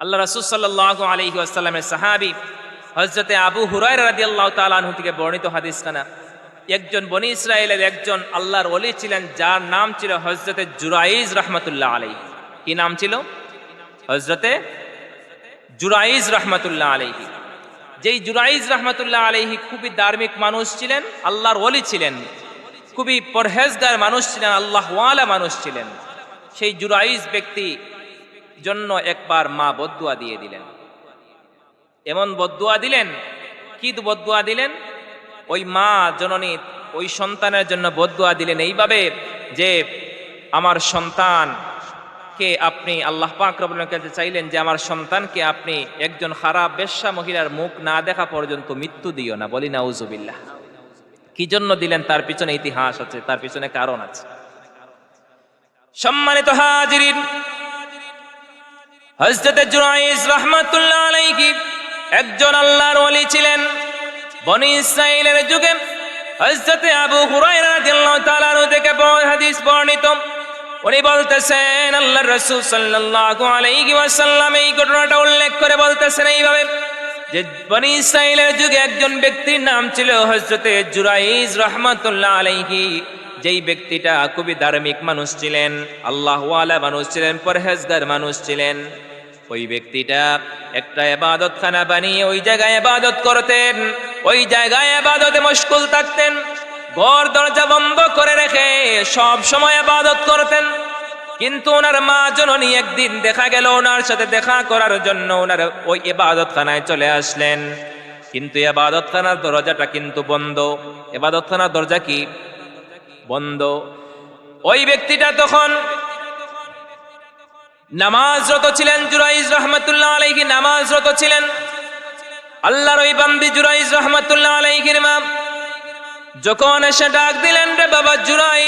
আল্লাহ রাসূল সাল্লাল্লাহু আলাইহি ওয়াসাল্লামের সাহাবী হযরতে আবু হুরাই রাদিয়াল্লাহু আল্লাহ আনহু থেকে বর্ণিত হাদিস খানা। একজন বনি ইসরায়েলের একজন আল্লাহর অলি ছিলেন, যার নাম ছিল হযরতে জুরাইজ রহমতুল্লাহ আলাইহি। কি নাম ছিল? হযরতে জুরাইজ রহমতুল্লাহ আলাইহি। যেই জুরাইজ রহমতুল্লাহ আলাইহি খুবই ধার্মিক মানুষ ছিলেন, আল্লাহর ওলি ছিলেন। খুবই পরহেজগার মানুষ ছিলেন, আল্লাহওয়ালা মানুষ ছিলেন। সেই জুরাইজ ব্যক্তি জন্য একবার মা বদুয়া দিয়ে দিলেন। এমন বদুয়া দিলেন? কি বদুয়া দিলেন? ওই মা জননী, ওই সন্তানের জন্য বদুয়া দিলেন এইভাবে যে আমার সন্তান কে আপনি আল্লাহ পাক রবুল্লাহ কাছে চাইলেন যে আমার সন্তানকে আপনি একজন খারাপ বেশ্যা মহিলার মুখ না দেখা পর্যন্ত মৃত্যু দিও না, বলি না উজুবিল্লাহ কি জন্য দিলেন? তার পিছনে ইতিহাস আছে, তার পিছনে কারণ আছে। সম্মানিত হাজিরিন হজরতে জুরাইজ রহমাতুল্লাহ আলাইহি একজন আল্লাহর ওলি ছিলেন। বনি ইসরাইলের যুগে হজরতে আবু হুরায়রা রাদিয়াল্লাহু তাআলা থেকে হাদিস বর্ণিত। উনি বলতেছেন, আল্লাহর রাসূল সাল্লাল্লাহু আলাইহি ওয়াসাল্লাম এই ঘটনাটা উল্লেখ করে বলতেছেন এইভাবে যে বনি ইসরাইলের যুগে একজন ব্যক্তির নাম ছিল হজরতে জুরাইজ রহমাতুল্লাহ আলাইহি। যেই ব্যক্তিটা খুবই ধার্মিক মানুষ ছিলেন, আল্লাহওয়ালা মানুষ ছিলেন, পরহেজগার মানুষ ছিলেন। ওই ব্যক্তিটা একটা এবাদতখানা বানিয়ে ওই জায়গায় এবাদত করতেন, ওই জায়গায় এবাদতে মুশকুল থাকতেন, ঘর দরজা বন্ধ করে রেখে সব সময় এবাদত করতেন। কিন্তু ওনার মা জননী একদিন দেখা গেল ওনার সাথে দেখা করার জন্য ওনার ওই এবাদতখানায় চলে আসলেন। কিন্তু এবাদতখানার দরজাটা কিন্তু বন্ধ। এবাদতখানার দরজা কি? বন্ধ। ওই ব্যক্তিটা তখন নামাজরত ছিলেন জুরাইজ রহমতুল্লাহ আলাইহি, নামাজরত ছিলেন। আল্লাহর ওই বান্দি জুরাইজ রহমতুল্লাহ আলাইহির মা, যখন এসে ডাক দিলেন রে বাবা জুরাই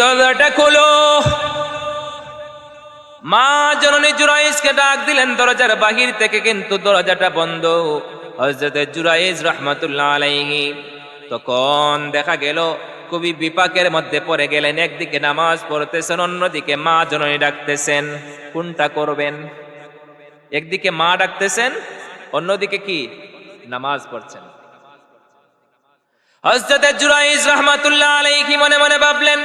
দরজাটা খোলো। মা জননী জুরাইজকে ডাক দিলেন, দরজার বাহির থেকে কিন্তু দরজাটা বন্ধ। হজরত জুরাইজ রহমতুল্লাহ আলাইহি, তখন দেখা গেল কবি বিপাকের মধ্যে পড়ে গেলেন, একদিকে নামাজ পড়তেছেন, অন্যদিকে মা জননী ডাকতেছেন, কোনটা করবেন? একদিকে মা ডাকতেছেন, অন্যদিকে কি? নামাজ পড়ছেন। হজরত জুরাইজ রহমাতুল্লাহ আলাইহি মনে মনে ভাবলেন,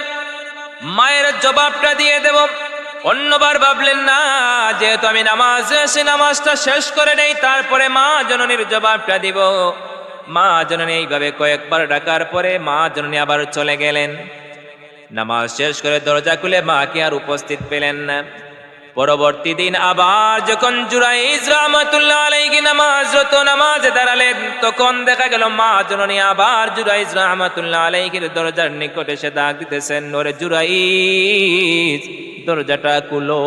মায়ের জবাবটা দিয়ে দেব। অন্যবার ভাবলেন, না, যেহেতু আমি নামাজ এসে নামাজটা শেষ করে নেই, তারপরে মা জননীর জবাবটা দিব। মা জননী এইভাবে কয়েকবার ডাকার পরে মা জননী আবার চলে গেলেন। নামাজ শেষ করে দরজা খুলে মাকে আর উপস্থিত পেলেন না। পরবর্তী দিন আবার যখন জুরাইজ রহমতুল্লাহ আলাইহি নামাজরত নামাজে দাঁড়ালেন, তখন দেখা গেল মা জননী আবার জুরাইজ রহমতুল্লাহ আলাইহির দরজার নিকট এসে ডাক দিতেছেন। ওরে জুরাইজ দরজাটা কুলো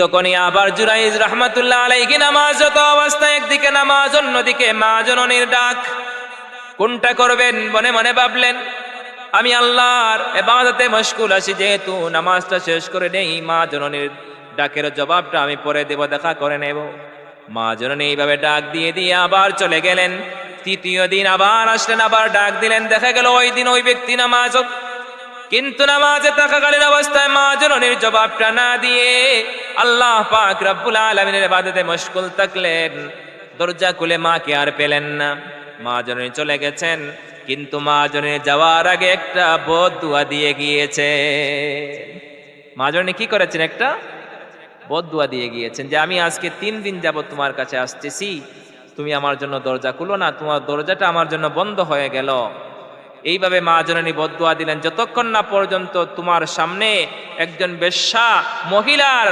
তখনই আবার জুরাইজ রহমতুল্লাহ আলাইহি নামাজরত অবস্থায় একদিকে নামাজ, অন্যদিকে মা জননীর ডাক। কোনটা করবেন? মনে মনে ভাবলেন, আমি আল্লাহর এবাদতে মশগুল আছি, যেহেতু নামাজটা শেষ করে নেই মা জননীর ডাকের জবাবটা আমি পরে দেব, দেখা করে নেব। মা জননী এইভাবে ডাক দিয়ে দিয়ে আবার চলে গেলেন। তৃতীয় দিন আবার আসলেন, আবার ডাক দিলেন, দেখা গেল ওই দিন ওই ব্যক্তি নামাজ কিন্তু নামাজে থাকাকালীন অবস্থায় মা জননীর জবাবটা না দিয়ে আল্লাহ পাক রব্বুল আলমিনের বাদতে মশগুল থাকলেন। দরজা খুলে মাকে আর পেলেন না। মা জননী চলে গেছেন, কিন্তু মা জননী যাওয়ার আগে একটা বোধ দুয়া দিয়ে গিয়েছে। মা জননী কি করেছেন একটা? বোধ দুয়া দিয়ে গিয়েছেন যে, আমি আজকে তিন দিন যাব তোমার কাছে আসতেছি। তুমি আমার জন্য দরজা খুলো না, তোমার দরজাটা আমার জন্য বন্ধ হয়ে গেল। এইভাবে মা জননী বদুয়া দিলেন। যতক্ষণ না পর্যন্ত তোমার সামনে একজন বেশ্যা মহিলার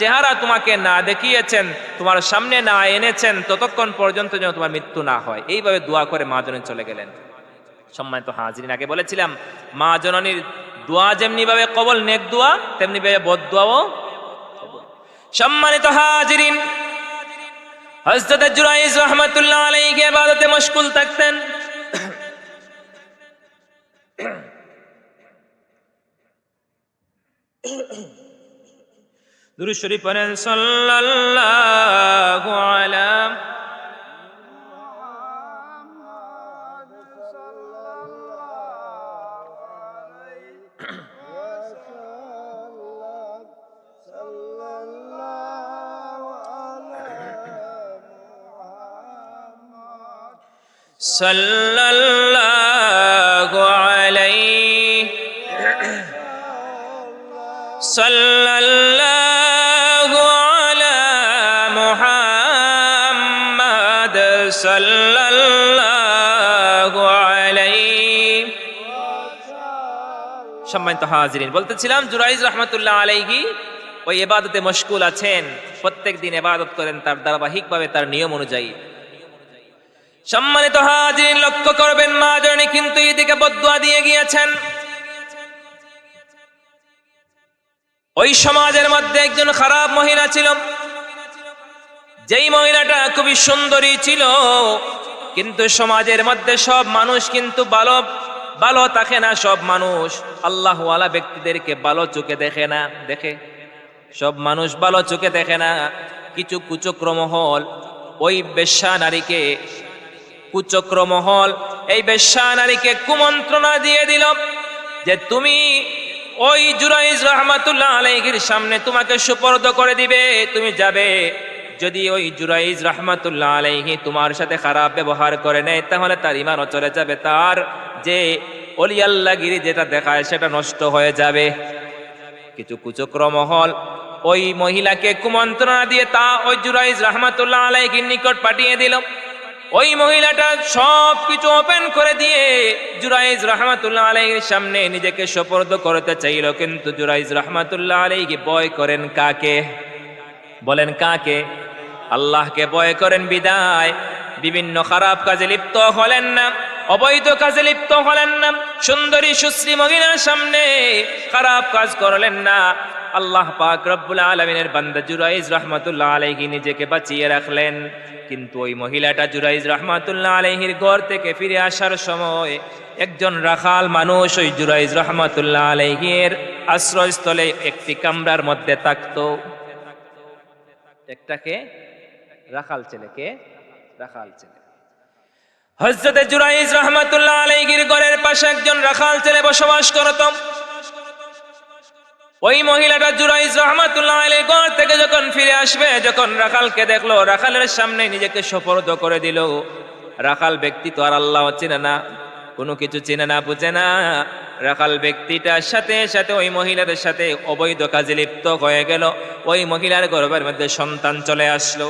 চেহারা তোমাকে না দেখিয়েছেন, তোমার সামনে না এনেছেন, ততক্ষণ পর্যন্ত যেন তোমার মৃত্যু না হয়। এইভাবে দোয়া করে মা জননী চলে গেলেন। সম্মানিত হাজিরিন, আগে বলেছিলাম, মা জননীর দোয়া যেমনি ভাবে কবল, নেক দোয়া তেমনি ভাবে বদ দোয়াও সম্মানিত হাজিরিন হজরত জুরাইজ রহমতুল্লাহ আলাইহি ইবাদতে মশগুল থাকতেন। درود شریف پڑھیں صلی اللہ علیہ صلی اللہ علیہ صلی সম্মানিত হাজিরিন, বলতেছিলাম, জুরাইজ রহমতুল্লাহ আলাইহি ওই এবাদতে মশকুল আছেন। প্রত্যেক দিন এবাদত করেন তার ধারাবাহিক ভাবে তার নিয়ম অনুযায়ী। সম্মানিত হাজির লক্ষ্য করবেন, মা জননী কিন্তু এদিকে বদুয়া দিয়ে গিয়েছেন। ওই সমাজের মধ্যে একজন খারাপ মহিলা ছিল। যেই মহিলাটা খুবই সুন্দরী ছিল, কিন্তু সমাজের মধ্যে সব মানুষ কিন্তু ভালো ভালো থাকে না সব মানুষ। আল্লাহওয়ালা ব্যক্তিদেরকে ভালো চোখে দেখে না, দেখে। সব মানুষ ভালো চোখে দেখে না। কিছু কুচক্র মহল, ওই বেশ্যা নারীকে কুচক্র মহল, এই বেশ্যা নারীকে কুমন্ত্রণা দিয়ে দিল যে তুমি ওই জুরাইজ রহমাতুল্লাহ আলাইহির সামনে তোমাকে সুপর্দ করে দিবে, তুমি যাবে। যদি ওই জুরাইজ রহমাতুল্লাহ আলাইহি তোমার সাথে খারাপ ব্যবহার করে নেয়, তাহলে তার ইমানও চলে যাবে। তার যে অলি আল্লাহগিরি যেটা দেখায়, সেটা নষ্ট হয়ে যাবে। কিছু কুচক্র মহল, ওই মহিলাকে কুমন্ত্রণা দিয়ে তা ওই জুরাইজ রহমাতুল্লাহ আলাইহির নিকট পাঠিয়ে দিল। ওই মহিলাটা সব কিছু ওপেন করে দিয়ে জুরাইজ রহমাতুল্লাহ আলাইহির সামনে নিজেকে সোপর্দ করতে চাইল, কিন্তু জুরাইজ রহমাতুল্লাহ আলাইহি ভয় করেন কাকে? বলেন কাকে? আল্লাহকে ভয় করেন বিদায়। বিভিন্ন খারাপ কাজে লিপ্ত হলেন না, অবৈধ কাজে লিপ্ত হলেন না, সুন্দরী সুশ্রী মহিলার সামনে খারাপ কাজ করলেন না। আল্লাহ পাক রব্বুল আলমিনের বান্দা জুরাইজ রহমাতুল্লাহ আলাইহি নিজেকে বাঁচিয়ে রাখলেন। কিন্তু ওই মহিলাটা জুরাইজ রহমাতুল্লাহ আলাইহির ঘর থেকে ফিরে আসার সময় একজন রাখাল মানুষ ওই জুরাইজ রহমাতুল্লাহ আলাইহির আশ্রয়স্থলে একটি কামরার মধ্যে থাকতো। একটাকে রাখাল ছেলেকে রাখাল ছেলে হজরতে জুরাইজ রহমাতুল্লাহ আলাইহির ঘরের পাশে একজন রাখাল ছেলে বসবাস করত ওই মহিলাটা জুরাইজ রহমাতুল্লাহ আলাই ঘর থেকে যখন ফিরে আসবে, যখন রাখালকে দেখল, রাখালের সামনে নিজেকে সোপর্দ করে দিল। রাখাল ব্যক্তি তো আর আল্লাহ চেনে না, কোনো কিছু চেনে না, বুঝে না। রাখাল ব্যক্তিটার সাথে সাথে ওই মহিলার সাথে অবৈধ কাজে লিপ্ত হয়ে গেল। ওই মহিলার গর্ভের মধ্যে সন্তান চলে আসলো।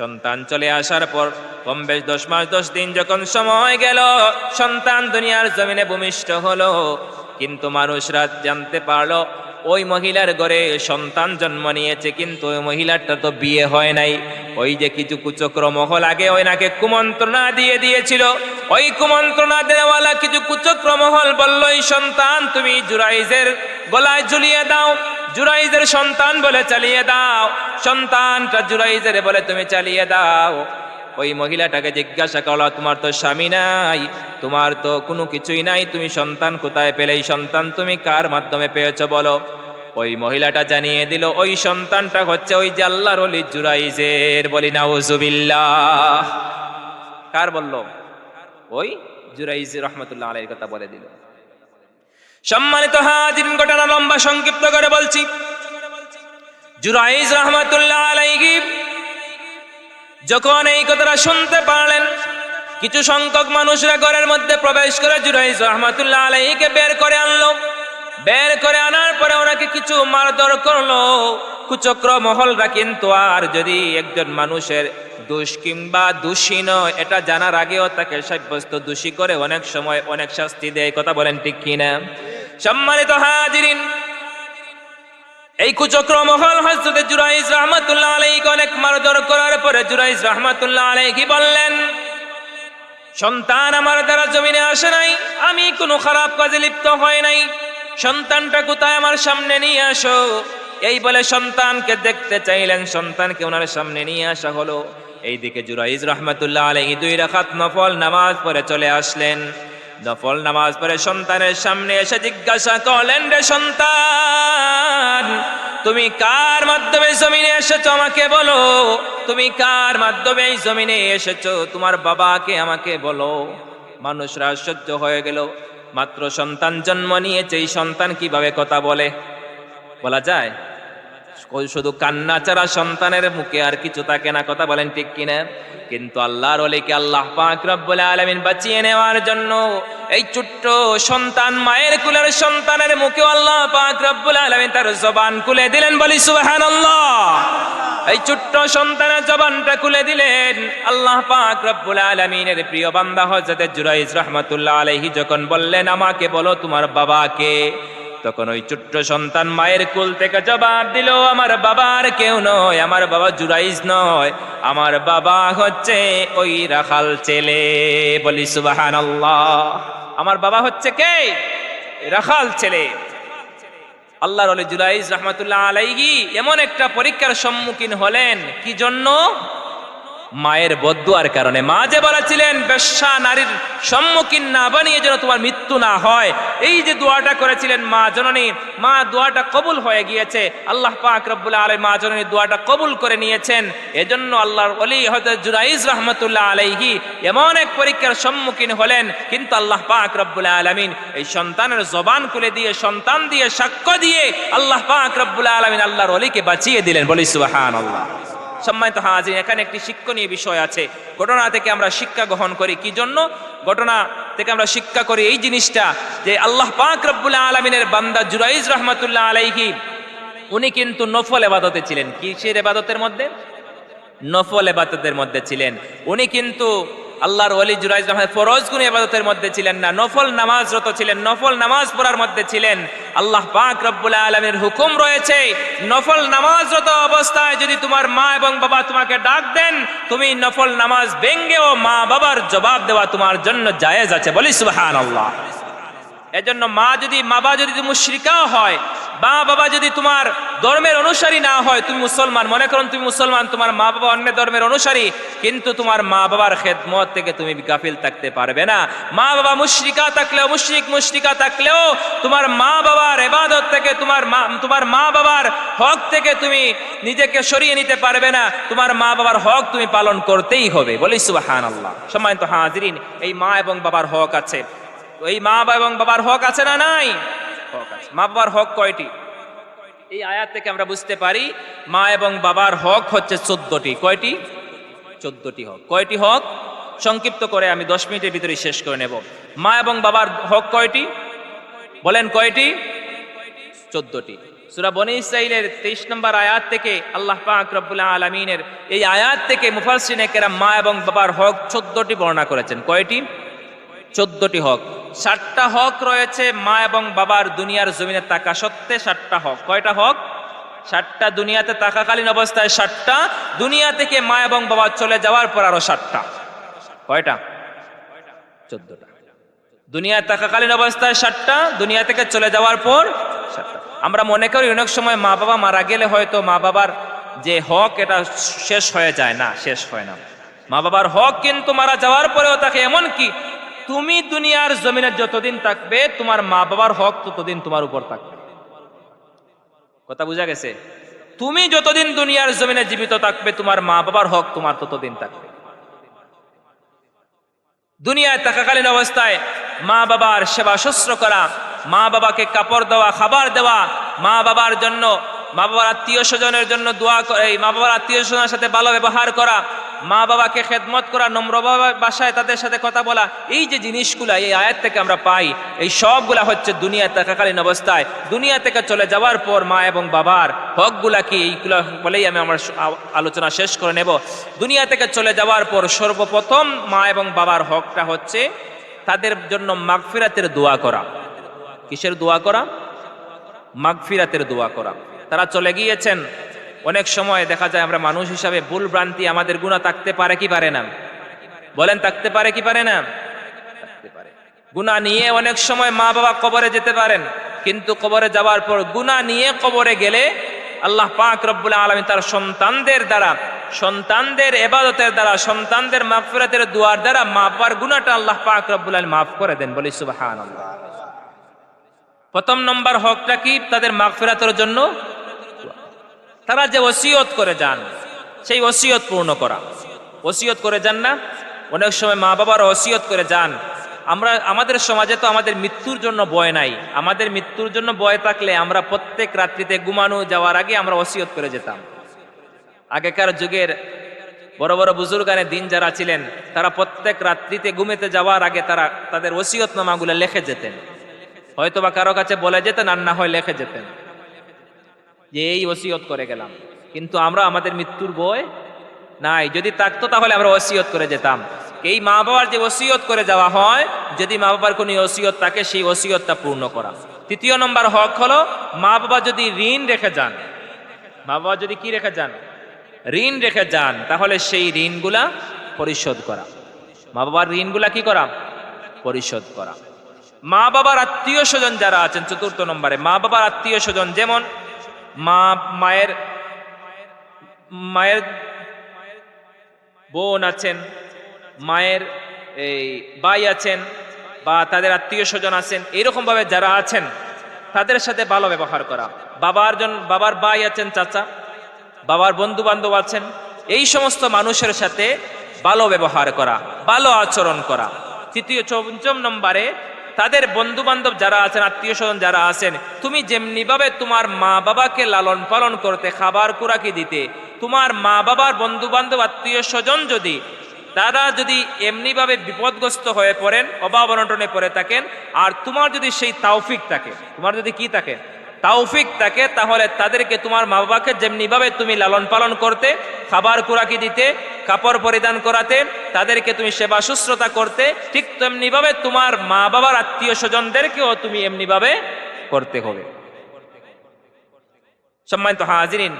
সন্তান চলে আসার পর, কম বেশ দশ মাস, দশ দিন যখন সময় গেল, সন্তান দুনিয়ার জমিনে ভূমিষ্ঠ হলো। কিন্তু মানুষরা জানতে পারল, ওই মহিলার ঘরে সন্তান জন্ম নিয়েছে, কিন্তু ওই মহিলাটা তো বিয়ে হয় নাই। ওই যে কিছু কুচক্র মহল আগে ওই নাকে কুমন্ত্রণা দিয়ে দিয়েছিল। ওই কুমন্ত্রণা দেওয়ালা কিছু কুচক্র মহল বলল সন্তান, তুমি জুরাইজের গলায় ঝুলিয়ে দাও। জুরাইজের সন্তান বলে চালিয়ে দাও। সন্তানটা জুরাইজের বলে তুমি চালিয়ে দাও। ওই মহিলাটাকে জিজ্ঞাসা করল, তোমার তো স্বামী নাই, তোমার তো কোনো কিছুই নাই, তুমি সন্তান কোথায় পেলে? এই সন্তান তুমি কার মাধ্যমে পেয়েছ বলো? ওই মহিলাটা জানিয়ে দিল, ওই সন্তানটা হচ্ছে ওই যে আল্লাহর অলি জুরাইজের বলি, নাউজুবিল্লাহ। কার বলল? ওই জুরাইজ রহমতুল্লাহ আলাইহির কথা বলে দিল। সম্মানিত হাজির ঘটনা লম্বা সংক্ষিপ্ত করে বলছি। জুরাইজ রহমতুল্লাহ আলাইহি যখন এই কথাটা শুনতে পারলেন, কিছু সংখ্যক মানুষরা ঘরের মধ্যে প্রবেশ করে জুরাইজ রহমতুল্লাহ আলাইহিকে বের করে আনলো। বের করে আনার পরে ওনাকে কিছু মারধর করল। কুচক্র মহলরা কিন্তু আর যদি একজন মানুষের দোষ কিংবা দোষী নয়, এটা জানার আগেও তাকে সাব্যস্ত দোষী করে অনেক সময় অনেক শাস্তি দেয় কথা বলেন ঠিক কিনা? সম্মানিত হাজিরিন, এই কুচক্র মহল হজরতে জুরাইজ রহমতুল্লাহ আলাইকে অনেক মারধর করার পরে জুরাইজ রহমতুল্লাহ আলাইহি বললেন, সন্তান আমার দ্বারা জমিনে আসে নাই, আমি কোনো খারাপ কাজে লিপ্ত হয় নাই, সন্তানটা কোথায় আমার সামনে নিয়ে আসো? এই বলে সন্তানকে দেখতে চাইলেন, সন্তানকে ওনার সামনে নিয়ে আসা হলো। এইদিকে জুরাইজ রহমতুল্লাহ আলাইহি দুই রাখাত নফল নামাজ পরে চলে আসলেন। নফল নামাজ পরে সন্তানের সামনে এসে জিজ্ঞাসা করলেন, রে সন্তান, তুমি কার মাধ্যমে জমিনে এসেছ? আমাকে বলো। তুমি কার মাধ্যমে জমিনে এসেছ? তোমার বাবাকে আমাকে বলো। মানুষরা আশ্চর্য হয়ে গেল। মাত্র সন্তান জন্ম নিয়েছে, এই সন্তান কীভাবে কথা বলে? বলা যায় শুধু কান্না ছাড়া সন্তানের মুখে আর কিছু থাকে না, কথা বলেন ঠিক কিনা? কিন্তু আল্লাহর ওলিকে আল্লাহ পাক রব্বুল আলামিন বাঁচিয়ে নেওয়ার জন্য এই ছোট্ট সন্তান, মায়ের কুলের সন্তানের মুখে আল্লাহ পাক রব্বুল আলামিন তার জবান খুলে দিলেন, বলি সুবহানাল্লাহ। এই ছোট্ট সন্তানের জবানটা খুলে দিলেন আল্লাহ পাক রব্বুল আলামিনের প্রিয় বান্দা হযরত জুরাইজ রাহমাতুল্লাহ আলাইহি যখন বললেন, আমাকে বলো তোমার বাবাকে। তখন ওই ছোট্ট সন্তান মায়ের কুল থেকে জবাব দিল, আমার বাবার কেউ নয়, আমার বাবা জুরাইজ নয়, আমার বাবা হচ্ছে ওই রাখাল ছেলে। বলি সুবাহান আমার বাবা হচ্ছে কে? রাখাল ছেলে। আল্লাহর ওলি জুরাইজ রহমতুল্লাহ আলাইগি এমন একটা পরীক্ষার সম্মুখীন হলেন। কি জন্য? মায়ের বদুয়ার কারণে। মা যে বলেছিলেন বেশ্যা নারীর সম্মুখীন না বানিয়ে যেন তোমার মৃত্যু না হয়। এই যে দোয়াটা করেছিলেন মা জননী, মা দোয়াটা কবুল হয়ে গিয়েছে। আল্লাহ পাক রব্বুল আলাই মা জননী দোয়াটা কবুল করে নিয়েছেন। এজন্য আল্লাহর অলি হয়তো জুরাইজ রহমতুল্লাহ আলাইহি এমন এক পরীক্ষার সম্মুখীন হলেন। কিন্তু আল্লাহ পাক রব্বুল আলমিন এই সন্তানের জবান খুলে দিয়ে, সন্তান দিয়ে সাক্ষ্য দিয়ে আল্লাহ পাক রব্বুল আলমিন আল্লাহর অলিকে বাঁচিয়ে দিলেন। বলি সুবাহান আল্লাহ সম্মানিত হাজির এখানে একটি শিক্ষণীয় বিষয় আছে। ঘটনা থেকে আমরা শিক্ষা গ্রহণ করি। কি জন্য? ঘটনা থেকে আমরা শিক্ষা করি এই জিনিসটা যে আল্লাহ পাক রব্বুল আলমিনের বান্দা জুরাইজ রহমতুল্লাহ আলাইহি, উনি কিন্তু নফল এবাদতে ছিলেন। কিসের এবাদতের মধ্যে? নফল এবাদতের মধ্যে ছিলেন। উনি কিন্তু আল্লাহর ওলি জুরাইজ রহমান ফরজ গুণ ইবাদতের মধ্যে ছিলেন না। নফল নামাজরত ছিলেন, নফল নামাজ পড়ার মধ্যে ছিলেন। আল্লাহ পাক রব্বুল আলমের হুকুম রয়েছে, নফল নামাজরত অবস্থায় যদি তোমার মা এবং বাবা তোমাকে ডাক দেন, তুমি নফল নামাজ ভেঙ্গেও মা বাবার জবাব দেওয়া তোমার জন্য জায়েজ আছে। বলি সুবহান আল্লাহ এজন্য মা যদি, মা বাবা যদি মুশরিকাও হয়, বা বাবা যদি তোমার ধর্মের অনুসারী না হয়, তুমি মুসলমান, মনে করুন তুমি মুসলমান, তোমার মা বাবা অন্য ধর্মের অনুসারী, কিন্তু তোমার মা বাবার খেদমত থেকে তুমি গাফিল থাকতে পারবে না। মা বাবা মুশরিকা থাকলেও মুশরিক, মুশরিকা থাকলেও তোমার মা বাবার এবাদত থেকে, তোমার মা তোমার মা বাবার হক থেকে তুমি নিজেকে সরিয়ে নিতে পারবে না। তোমার মা বাবার হক তুমি পালন করতেই হবে। বলি সুবাহান আল্লাহ সম্মানিত হাজিরিন, এই মা এবং বাবার হক আছে। এই মা বাবা এবং বাবার হক আছে না নাই? হক মা বাবার হক কয়টি? এই আয়াত থেকে আমরা বুঝতে পারি, মা এবং বাবার হক হচ্ছে চোদ্দটি। কয়টি? চোদ্দটি হক। কয়টি হক? সংক্ষিপ্ত করে আমি দশ মিনিটের ভিতরে শেষ করে নেব। মা এবং বাবার হক কয়টি? বলেন কয়টি? চোদ্দটি। সুরা বনি ইসরাইলের তেইশ নম্বর আয়াত থেকে আল্লাহ পাক আলমিনের এই আয়াত থেকে মুফাসিনে কেরাম মা এবং বাবার হক চোদ্দটি বর্ণনা করেছেন। কয়টি? চোদ্দটি হক। ষাটটা হক রয়েছে মা এবং বাবার দুনিয়ার জমিনে তাকা সত্ত্বে ষাটটা হক। কয়টা হক? ষাটটা দুনিয়াতে তাকাকালীন অবস্থায় ষাটটা দুনিয়া থেকে মা এবং বাবা চলে যাওয়ার পর আরও ষাটটা কয়টা? চোদ্দটা। দুনিয়ায় থাকাকালীন অবস্থায় ষাটটা দুনিয়া থেকে চলে যাওয়ার পর ষাটটা আমরা মনে করি অনেক সময় মা বাবা মারা গেলে হয়তো মা বাবার যে হক, এটা শেষ হয়ে যায়। না, শেষ হয় না। মা বাবার হক কিন্তু মারা যাওয়ার পরেও তাকে এমন কি তুমি দুনিয়ার জমিনে যতদিন থাকবে, তোমার মা বাবার হক ততদিন তোমার উপর থাকবে। কথা বুঝা গেছে? তুমি যতদিন দুনিয়ার জমিনে জীবিত থাকবে, তোমার মা বাবার হক তোমার ততদিন থাকবে। দুনিয়ায় থাকাকালীন অবস্থায় মা বাবার সেবা শুশ্র করা, মা বাবাকে কাপড় দেওয়া, খাবার দেওয়া, মা বাবার জন্য, মা বাবার আত্মীয় স্বজনের জন্য দোয়া করে, এই মা বাবার আত্মীয় স্বজনের সাথে ভালো ব্যবহার করা মা বাবাকে খেদমত করা, নম্র বাসায় তাদের সাথে কথা বলা, এই যে জিনিসগুলা, এই আয়াত থেকে আমরা পাই, এই সবগুলা হচ্ছে দুনিয়া থাকাকালীন অবস্থায়। দুনিয়া থেকে চলে যাওয়ার পর মা এবং বাবার হকগুলা কি, এইগুলো বলেই আমি আমার আলোচনা শেষ করে নেব। দুনিয়া থেকে চলে যাওয়ার পর সর্বপ্রথম মা এবং বাবার হকটা হচ্ছে তাদের জন্য মাগফিরাতের দোয়া করা। কিসের দোয়া করা? মাগফিরাতের দোয়া করা। তারা চলে গিয়েছেন অনেক সময় দেখা যায় আমরা মানুষ হিসাবে ভুল ভ্রান্তি আমাদের গুণা থাকতে পারে কি পারে না? বলেন, থাকতে পারে কি পারে না? গুণা নিয়ে অনেক সময় মা বাবা কবরে যেতে পারেন, কিন্তু কবরে যাওয়ার পর গুণা নিয়ে কবরে গেলে আল্লাহ পাক রব্বুল আলমী তার সন্তানদের দ্বারা, সন্তানদের এবাদতের দ্বারা, সন্তানদের মাগফিরাতের দুয়ার দ্বারা মা বাবার গুণাটা আল্লাহ পাক রব্বুল আলম মাফ করে দেন, বলি সুবাহান প্রথম নম্বর হকটা কি? তাদের মাগফিরাতের জন্য তারা যে ওসিয়ত করে যান, সেই ওসিয়ত পূর্ণ করা। ওসিয়ত করে যান না? অনেক সময় মা বাবার ওসিয়ত করে যান। আমরা, আমাদের সমাজে তো আমাদের মৃত্যুর জন্য বয় নাই। আমাদের মৃত্যুর জন্য বয় থাকলে আমরা প্রত্যেক রাত্রিতে ঘুমানো যাওয়ার আগে আমরা ওসিয়ত করে যেতাম। আগেকার যুগের বড় বড় বুজুর্গানের দিন যারা ছিলেন, তারা প্রত্যেক রাত্রিতে ঘুমেতে যাওয়ার আগে তারা, তাদের ওসিয়তনামাগুলো লেখে যেতেন। হয়তো বা কারও কাছে বলে যেতেন আর না হয় লেখে যেতেন। যে এই ওসিয়ত করে গেলাম। কিন্তু আমরা আমাদের মৃত্যুর বই নাই। যদি থাকতো তাহলে আমরা ওসিয়ত করে যেতাম। এই মা বাবার যে ওসিয়ত করে যাওয়া হয়, যদি মা বাবার কোনো ওসিয়ত থাকে, সেই ওসিয়তটা পূর্ণ করা। তৃতীয় নম্বর হক হলো মা বাবা যদি ঋণ রেখে যান মা বাবা যদি কি রেখে যান? ঋণ রেখে যান, তাহলে সেই ঋণগুলা পরিশোধ করা। মা বাবার ঋণগুলা কি করা? পরিশোধ করা। মা বাবার আত্মীয় স্বজন যারা আছেন, চতুর্থ নম্বরে মা বাবার আত্মীয় স্বজন যেমন মা, মায়ের মায়ের বোন আছেন, মায়ের এই ভাই আছেন, বা তাদের আত্মীয় স্বজন আছেন এরকম ভাবে যারা আছেন, তাদের সাথে ভালো ব্যবহার করা। বাবার জন, বাবার ভাই আছেন, চাচা, বাবার বন্ধু বান্ধব আছেন, এই সমস্ত মানুষের সাথে ভালো ব্যবহার করা, ভালো আচরণ করা। তৃতীয় পঞ্চম নম্বরে তাদের বন্ধু বান্ধব যারা আছেন, আত্মীয় স্বজন যারা আছেন, তুমি যেমনিভাবে তোমার মা বাবাকে লালন পালন করতে, খাবার কুরাকি দিতে, তোমার মা বাবার বন্ধু বান্ধব আত্মীয় স্বজন যদি তারা যদি এমনিভাবে বিপদগ্রস্ত হয়ে পড়েন, অভাব অনটনে পড়ে থাকেন, আর তোমার যদি সেই তাওফিক থাকে, তোমার যদি কি থাকে? তাওফিক থাকে, তাহলে তাদেরকে তোমার মা বাবাকে যেমনিভাবে তুমি লালন পালন করতে, খাবার কুরাকি দিতে, কাপড় পরিধান করাতে, তাদেরকে তুমি সেবা শুশ্রূষা করতে, ঠিক তেমনিভাবে তোমার মা বাবার আত্মীয় স্বজনদেরকেও তুমি এমনিভাবে করতে হবে। সম্মানিত হাজিরিন,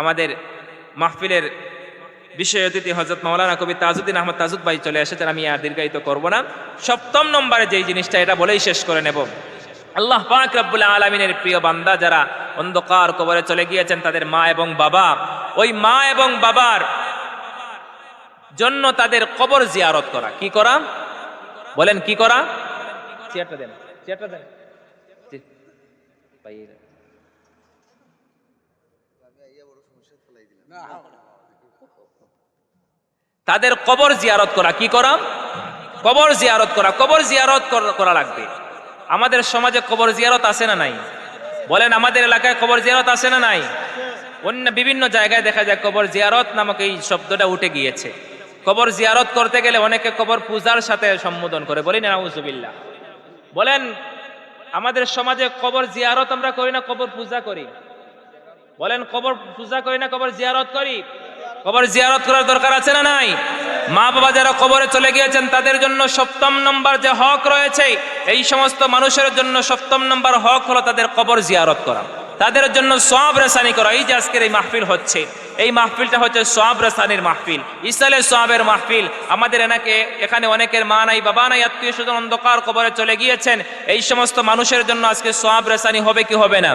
আমাদের মাহফিলের বিষয় অতিথি হজরত মৌলানা কবি তাজুদ্দিন আহমদ তাজুদ ভাই চলে এসেছেন, আমি আর দীর্ঘায়িত করব না। সপ্তম নম্বরে যেই জিনিসটা, এটা বলেই শেষ করে নেব। আল্লাহ পাক রব্বুল আলমিনের প্রিয় বান্দা যারা অন্ধকার কবরে চলে গিয়েছেন তাদের মা এবং বাবা, ওই মা এবং বাবার জন্য তাদের কবর জিয়ারত করা। কি করা? বলেন কি করা? চেয়ারটা দেন চেয়ারটা দেন। তাদের কবর জিয়ারত করা, কি করা? কবর জিয়ারত করা, কবর জিয়ারত করা লাগবে। আমাদের সমাজে কবর জিয়ারত আছে না নাই? বলেন, আমাদের এলাকায় কবর জিয়ারত আছে না নাই? অন্য বিভিন্ন জায়গায় দেখা যায় কবর জিয়ারত নামক এই শব্দটা উঠে গিয়েছে। কবর জিয়ারত করতে গেলে অনেকে কবর পূজার সাথে সম্বোধন করে। বলি না নাউজুবিল্লাহ। বলেন, আমাদের সমাজে কবর জিয়ারত আমরা করি না, কবর পূজা করি? বলেন, কবর পূজা করি না, কবর জিয়ারত করি? কবর জিয়ারত করার দরকার আছে না নাই? মা বাবা যারা কবরে চলে গিয়েছেন, তাদের জন্য সপ্তম নম্বর যে হক রয়েছে, এই সমস্ত মানুষের জন্য সপ্তম নম্বর হক হলো তাদের কবর জিয়ারত করা। তাদের জন্য সব রেসানি করা। এই যে আজকের এই মাহফিল হচ্ছে, এই মাহফিলটা হচ্ছে সব রেসানির মাহফিল। ইসালে সবের মাহফিল। আমাদের এনাকে, এখানে অনেকের মা নাই, বাবা নাই, আত্মীয় স্বজন অন্ধকার কবরে চলে গিয়েছেন। এই সমস্ত মানুষের জন্য আজকে সব রেসানি হবে কি হবে না?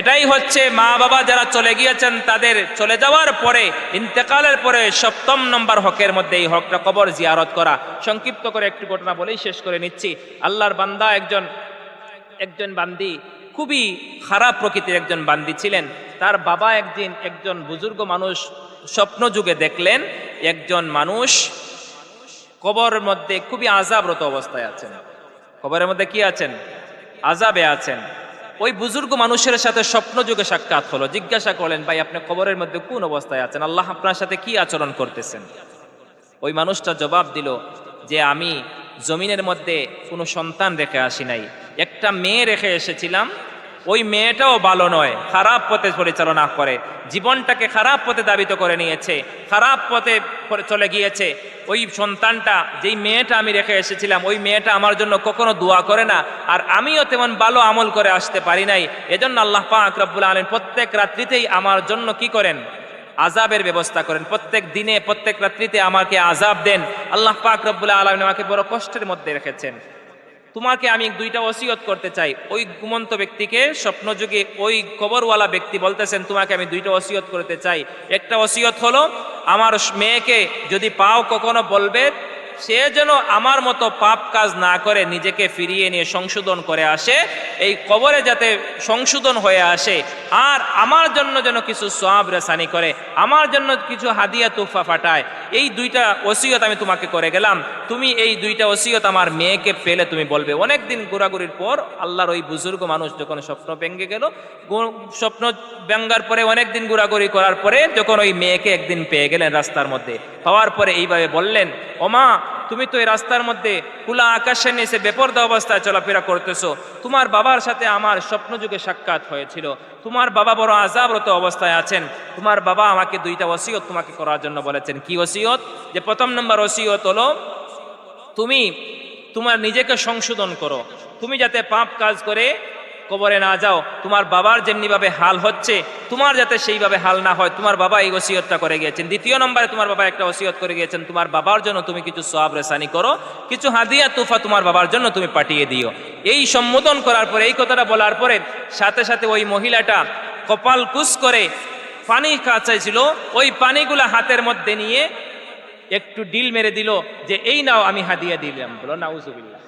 এটাই হচ্ছে মা বাবা যারা চলে গিয়েছেন, তাদের চলে যাওয়ার পরে, ইন্তেকালের পরে সপ্তম নম্বর হকের মধ্যে এই হকটা কবর জিয়ারত করা। সংক্ষিপ্ত করে একটি ঘটনা বলেই শেষ করে নিচ্ছি। আল্লাহর বান্দা একজন একজন বান্দি, খুবই খারাপ প্রকৃতির একজন বান্দি ছিলেন। তার বাবা একদিন একজন বুজুর্গ মানুষ স্বপ্ন যুগে দেখলেন, একজন মানুষ কবরের মধ্যে খুবই আজাবরত অবস্থায় আছেন। কবরের মধ্যে কি আছেন? আজাবে আছেন। ওই বুজুর্গ মানুষের সাথে স্বপ্ন যুগে সাক্ষাৎ হলো। জিজ্ঞাসা করলেন, ভাই, আপনি কবরের মধ্যে কোন অবস্থায় আছেন? আল্লাহ আপনার সাথে কি আচরণ করতেছেন? ওই মানুষটা জবাব দিল যে, আমি জমিনের মধ্যে কোনো সন্তান রেখে আসি নাই। একটা মেয়ে রেখে এসেছিলাম ওই মেয়েটাও ভালো নয়, খারাপ পথে পরিচালনা করে, জীবনটাকে খারাপ পথে দাবিত করে নিয়েছে, খারাপ পথে চলে গিয়েছে। ওই সন্তানটা, যেই মেয়েটা আমি রেখে এসেছিলাম, ওই মেয়েটা আমার জন্য কখনো দোয়া করে না, আর আমিও তেমন ভালো আমল করে আসতে পারি নাই। এজন্য আল্লাহ পাক রব্বুল আলম প্রত্যেক রাত্রিতেই আমার জন্য কি করেন? আজাবের ব্যবস্থা করেন। প্রত্যেক দিনে, প্রত্যেক রাত্রিতে আমাকে আজাব দেন। আল্লাহ পাক রব্বুল্লাহ আলমিন আমাকে বড় কষ্টের মধ্যে রেখেছেন। তোমাকে আমি দুইটা ওসিয়ত করতে চাই। ওই ঘুমন্ত ব্যক্তিকে স্বপ্নযুগে ওই কবরওয়ালা ব্যক্তি বলতেছেন, তোমাকে আমি দুইটা ওসিয়ত করতে চাই। একটা ওসিয়ত হলো, আমার মেয়েকে যদি পাও কখনো বলবে, সে যেন আমার মতো পাপ কাজ না করে, নিজেকে ফিরিয়ে নিয়ে সংশোধন করে আসে। এই কবরে যাতে সংশোধন হয়ে আসে, আর আমার জন্য যেন কিছু সোয়াব রেসানি করে, আমার জন্য কিছু হাদিয়া তুফা ফাটায়। এই দুইটা ওসিয়ত আমি তোমাকে করে গেলাম। তুমি এই দুইটা ওসিয়ত আমার মেয়েকে পেলে তুমি বলবে। অনেক দিন ঘোরাঘুরির পর আল্লাহর ওই বুজুর্গ মানুষ যখন স্বপ্ন ভেঙে গেল স্বপ্ন ব্যঙ্গার পরে অনেক দিন ঘোরাঘুরি করার পরে যখন ওই মেয়েকে একদিন পেয়ে গেলেন রাস্তার মধ্যে, পাওয়ার পরে এইভাবে বললেন, ওমা, তুমি তো এই রাস্তার মধ্যে খোলা আকাশের নিচে বেপর্দা অবস্থায় চলাফেরা করতেছো। তোমার বাবার সাথে আমার স্বপ্নযুগে সাক্ষাৎ হয়েছিল। তোমার বাবা বড় আজাবরত অবস্থায় আছেন। তোমার বাবা আমাকে দুইটা ওসিয়ত তোমাকে করার জন্য বলেছেন। কি ওসিয়ত? যে প্রথম নম্বর ওসিয়ত হলো তুমি তোমার নিজেকে সংশোধন করো। তুমি যাতে পাপ কাজ করে, কবরে না যাও। তোমার বাবার যেমনিভাবে হাল হচ্ছে, তোমার যাতে সেইভাবে হাল না হয়, তোমার বাবা এই ওসিয়তটা করে গিয়েছেন। দ্বিতীয় নম্বরে তোমার বাবা একটা ওসিয়ত করে গিয়েছেন, তোমার বাবার জন্য তুমি কিছু সব রেসানি করো, কিছু হাদিয়া তুফা তোমার বাবার জন্য তুমি পাঠিয়ে দিও। এই সম্বোধন করার পরে, এই কথাটা বলার পরে, সাথে সাথে ওই মহিলাটা কপাল কুস করে পানি কাচাইছিল ওই পানিগুলা হাতের মধ্যে নিয়ে একটু ডিল মেরে দিল যে, এই নাও, আমি হাদিয়া দিলাম। বলো, নাউজুবিল্লাহ।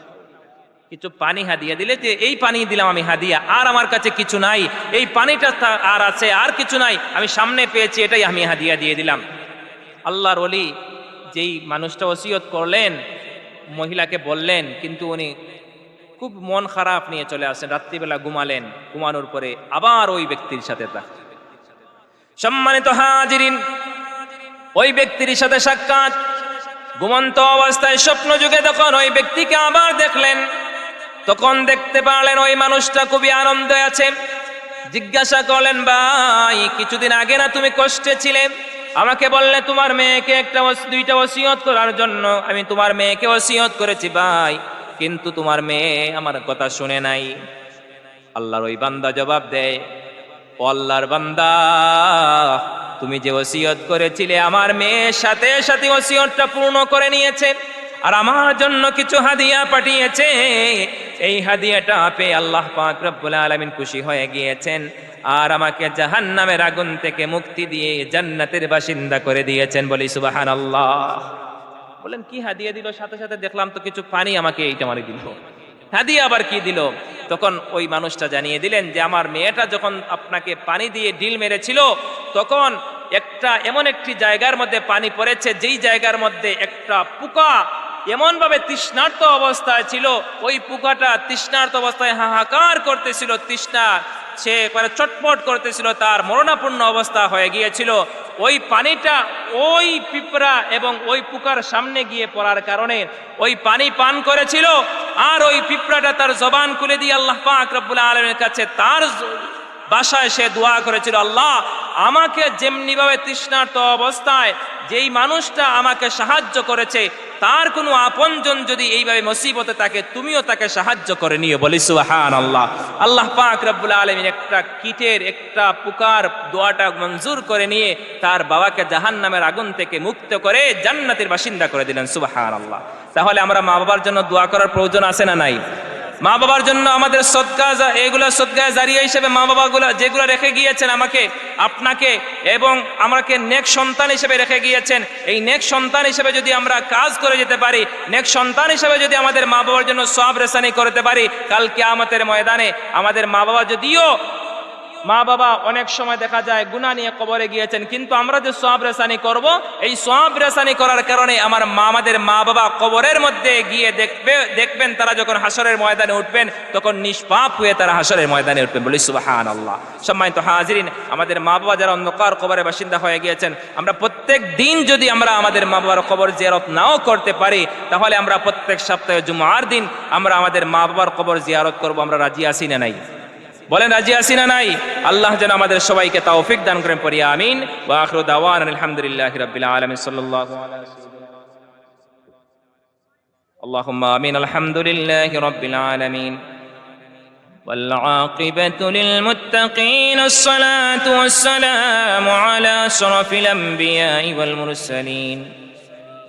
কিছু পানি হাদিয়া দিলে যে, এই পানি দিলাম আমি হাদিয়া, আর আমার কাছে কিছু নাই, এই পানিটা আর আছে, আর কিছু নাই, আমি সামনে পেয়েছি, এটাই আমি হাদিয়া দিয়ে দিলাম। আল্লাহর অলি যেই মানুষটা ওসিয়ত করলেন, মহিলাকে বললেন, কিন্তু উনি খুব মন খারাপ নিয়ে চলে আসেন, রাত্রিবেলা ঘুমালেন, ঘুমানোর পরে আবার ওই ব্যক্তির সাথে তা সম্মানিত হাজিরিন ওই ব্যক্তির সাথে সাক্ষাৎ। ঘুমন্ত অবস্থায় স্বপ্ন যুগে তখন ওই ব্যক্তিকে আবার দেখলেন, তখন দেখতে পারলেন ওই মানুষটা খুবই আনন্দে আছে। জিজ্ঞাসা করলেন, ভাই, কিছুদিন আগে না তুমি কষ্টে ছিলে? আমাকে বললে তোমার মেয়েকে একটা দুইটা ওসিয়ত করার জন্য। আমি তোমার মেয়েকে ওসিয়ত করেছি, ভাই, কিন্তু তোমার মেয়ে আমার কথা শুনে নাই। আল্লাহর ওই বান্দা জবাব দেয়, ও আল্লাহর বান্দা তুমি যে ওসিয়ত করেছিলে, আমার মেয়ের সাথে সাথে ওসিয়তটা পূর্ণ করে নিয়েছে আর আমার জন্য কিছু হাদিয়া পাঠিয়েছে। এই হাদিয়াটা পেয়ে আল্লাহ পাক রব্বুল আলামিন খুশি হয়ে গিয়েছেন আর আমাকে জাহান্নামের আগুন থেকে মুক্তি দিয়ে জান্নাতের বাসিন্দা করে দিয়েছেন বলি সুবহানাল্লাহ। বলেন, কি হাদিয়া দিল? সাথে সাথে দেখলাম তো কিছু পানি আমাকে এইটা মারি দিল। হাদিয়া আবার কি দিল? তখন ওই মানুষটা জানিয়ে দিলেন যে, আমার মেয়েটা যখন আপনাকে পানি দিয়ে ডিল মেরেছিল, তখন একটা এমন একটি জায়গার মধ্যে পানি পড়েছে, যেই জায়গার মধ্যে একটা পোকা এমনভাবে তৃষ্ণার্ত অবস্থায় ছিল, ওই পোকাটা তৃষ্ণার্ত অবস্থায় হাহাকার করতেছিল, তৃষ্ণা সে একবারে চটপট করতেছিল, তার মরণাপূর্ণ অবস্থা হয়ে গিয়েছিল। ওই পানিটা ওই পিঁপড়া এবং ওই পুকার সামনে গিয়ে পড়ার কারণে ওই পানি পান করেছিল। আর ওই পিঁপড়াটা তার জবান খুলে দিয়ে আল্লাহ পাক রব্বুল আলমের কাছে তার বাসায় সে দোয়া করেছিল, আল্লাহ, আমাকে যেমনিভাবে তৃষ্ণার্ত অবস্থায় যেই মানুষটা আমাকে সাহায্য করেছে, তার কোনো আপনজন যদি এইভাবে মুসিবতে থাকে, তুমিও তাকে সাহায্য করে নিও। বলি সুহান আল্লাহ আল্লাহ পাক রব্বুল আলমিন একটা কীটের, একটা পুকার দোয়াটা মঞ্জুর করে নিয়ে তার বাবাকে জাহান নামের আগুন থেকে মুক্ত করে জান্নাতের বাসিন্দা করে দিলেন সুবাহান আল্লাহ তাহলে আমরা মা বাবার জন্য দোয়া করার প্রয়োজন আছে না নাই? মা বাবার জন্য আমাদের সৎকা এগুলো সৎকা জারিয়া হিসেবে মা বাবাগুলো যেগুলো রেখে গিয়েছেন আমাকে, আপনাকে এবং আমাকে নেক সন্তান হিসেবে রেখে গিয়েছেন, এই নেক সন্তান হিসেবে যদি আমরা কাজ করে যেতে পারি, নেক সন্তান হিসেবে যদি আমাদের মা বাবার জন্য সব রেসানি করতে পারি, কাল আমাদের ময়দানে আমাদের মা বাবা যদিও মা বাবা অনেক সময় দেখা যায় গুণা নিয়ে কবরে গিয়েছেন, কিন্তু আমরা যে সোয়াব রেসানি করব, এই সোয়াব রেসানি করার কারণে আমার মা আমাদের মা বাবা কবরের মধ্যে গিয়ে দেখবে, দেখবেন তারা যখন হাসরের ময়দানে উঠবেন, তখন নিষ্পাপ হয়ে তারা হাসরের ময়দানে উঠবেন। বলি সুবাহান আল্লাহ সম্মানিত হাজিরিন, আমাদের মা বাবা যারা অন্ধকার কবরের বাসিন্দা হয়ে গিয়েছেন, আমরা প্রত্যেক দিন যদি আমরা আমাদের মা বাবার কবর জিয়ারত নাও করতে পারি, তাহলে আমরা প্রত্যেক সপ্তাহে জুমার দিন আমরা আমাদের মা বাবার কবর জিয়ারত করব, আমরা রাজি আসি না নাই? বলেন রাজি আছি না নাই আল্লাহ যেন আমাদের সবাইকে তৌফিক দান করেন পড়ি আমিন ওয়া আখিরু দাওয়ানা আলহামদুলিল্লাহি রাব্বিল আলামিন সাল্লাল্লাহু আলা اللهم آمين الحمد لله رب العالمين والعاقبة للمتقين الصلاة والسلام على أشرف الأنبياء والمرسلين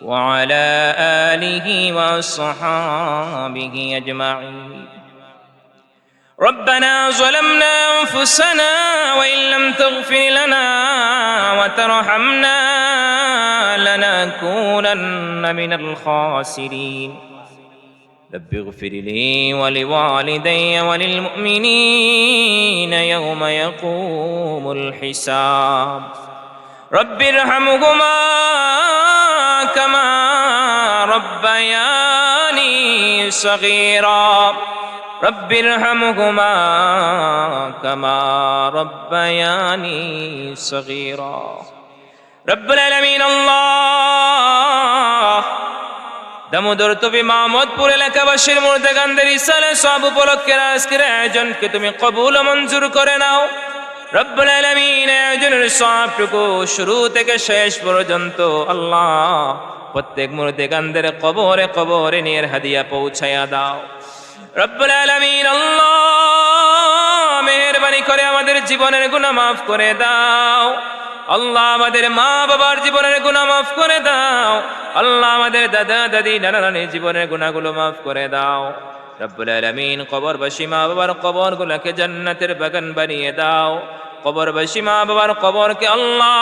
وعلى آله وصحابه أجمعين ربنا ظلمنا أنفسنا وإن لم تغفر لنا وترحمنا لنكونن من الخاسرين. رب اغفر لي ولوالدي وللمؤمنين يوم يقوم الحساب. رب ارحمهما كما ربياني صغيرا. رب ارحمهما كما ربياني صغيرا رب العالمين الله দামোদর তুমি মাহমদপুর এলাকাবাসীর মধ্যে গান্ধের ইসালে সব উপলক্ষের আজকের আয়োজনকে তুমি কবুল ও মঞ্জুর করে নাও রব্বুল আলামিন আয়োজনের সবটুকু শুরু থেকে শেষ পর্যন্ত আল্লাহ প্রত্যেক মুহূর্তে গান্ধের কবরে কবরে নিয়ে হাদিয়া পৌঁছায়া দাও রব্বুল আলমিন মেহেরবানি করে আমাদের জীবনের গুণা মাফ করে দাও। আল্লাহ আমাদের মা বাবার জীবনের গুণা মাফ করে দাও। আল্লাহ আমাদের দাদা, দাদি নানা নানির জীবনের গুণাগুলো মাফ করে দাও। রব্বুল আলমিন কবর বাসী মা বাবার কবরগুলোকে জান্নাতের বাগান বানিয়ে দাও। কবরবাসী মা বাবার কবরকে আল্লাহ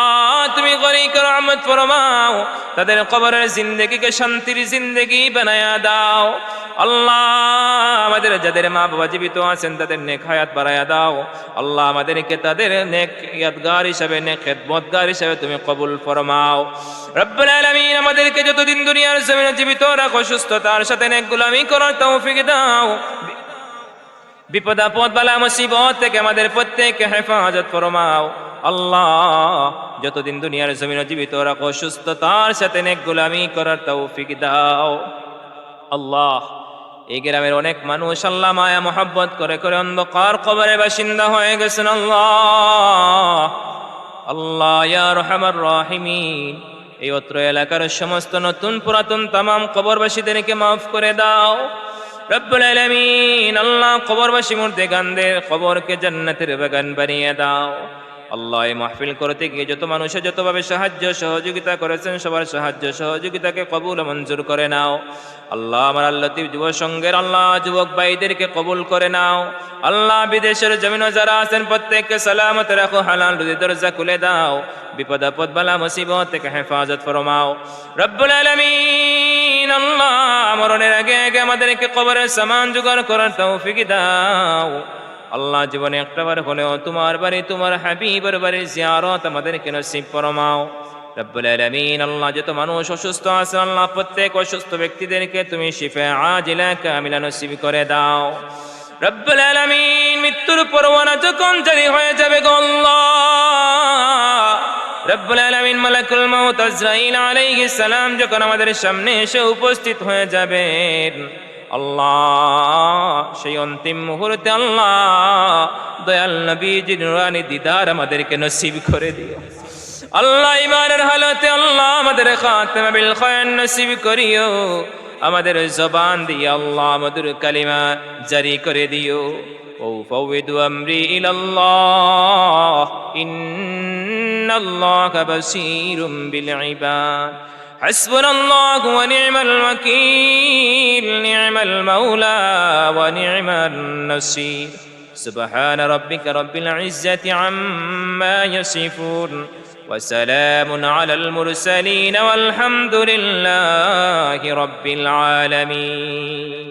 তুমি গরি করো রহমত ফরমাও। তাদের কবরের জিন্দগিকে শান্তির জিন্দগি বানায়া দাও। আল্লাহ আমাদের যাদের মা বাবা জীবিত আছেন, তাদের নেক হায়াত বাড়ায়া দাও। আল্লাহ আমাদেরকে তাদের নেক ইয়াদগার হিসাবে, নেক খেদমতগার হিসাবে তুমি কবুল ফরমাও। রব্বুল আলামিন আমাদেরকে যতদিন দুনিয়ার জমিনে জীবিত রাখো, সুস্থতার সাথে নেক গুলামি করার তৌফিক দাও। বিপদ আপদ, বালা মুসিবত থেকে আমাদের প্রত্যেককে হেফাজত ফরমাও। আল্লাহ, যতদিন দুনিয়ার জমিন জীবিত রাখো, সুস্থতার সাথে নেক গুলামি করার তৌফিক দাও। আল্লাহ, এই গ্রামের অনেক মানুষ আল্লাহ মায়া মোহাব্বত করে করে অন্ধকার কবরে বাসিন্দা হয়ে গেছেন আল্লাহ। আল্লাহ, ইয়া রহমান রাহিমিন, এই অত্র এলাকার সমস্ত নতুন পুরাতন তামাম কবরবাসীদেরকে মাফ করে দাও। রব্বুল আলামিন আল্লাহ কবরবাসী মুর্দে গান্ধের কবরকে জান্নাতের বাগান বানিয়ে দাও। আল্লাহ মাহফিল করতে গিয়ে যত মানুষে যতভাবে সাহায্য, সহযোগিতা করেছেন, সবার সাহায্য, সহযোগিতাকে কবুল মঞ্জুর করে নাও। আল্লাহ আমার আল্লাহ যুব সংঘের আল্লাহ, যুবক ভাইদেরকে কবুল করে নাও। আল্লাহ বিদেশের জমিন যারা আছেন, প্রত্যেককে সালামত রাখো, হালাল রুজি দরজা খুলে দাও। বিপদ আপদ বালা মুসিবত থেকে হেফাজত ফরমাও। রব্বুল আলামিন, আল্লাহ মরণের আগে আগে আমাদেরকে কবরের সামান জোগাড় করার তৌফিক দাও। আল্লাহ জীবনে একটাবার হলেও তোমার বাড়ি, তোমার হাবিবের বাড়ি জিয়ারত আমাদেরকে রব্বুল আলামিন, আল্লাহ যত মানুষ অসুস্থ আছে, আল্লাহ প্রত্যেক অসুস্থ ব্যক্তিদেরকে তুমি শিফে করে দাও। মৃত্যুর পরওয়ানা যখন হয়ে যাবে গো আল্লাহ। রব্বুল আলামিন সালাম যখন আমাদের সামনে এসে উপস্থিত হয়ে যাবেন। আল্লাহ, সেই অন্তিম মুহূর্তে আল্লাহ, দয়াল নবীজি নুরানি দিদার আমাদেরকে নসিব করে দিও। আল্লাহ ইমানের হালতে আল্লাহ আমাদের খাতেমা বিল খয়ান নসিব করিও। আমাদের জবান দিয়ে আল্লাহ মধুর কালিমা জারি করে দিও। ও ফৌদু আমরি ইলাল্লাহ, ইন্নাল্লাহা বাসীরুম বিল ইবাদ। حسبنا الله ونعم الوكيل نعم المولى ونعم النصير. سبحان ربك رب العزة عما يصفون. وسلام على المرسلين والحمد لله رب العالمين.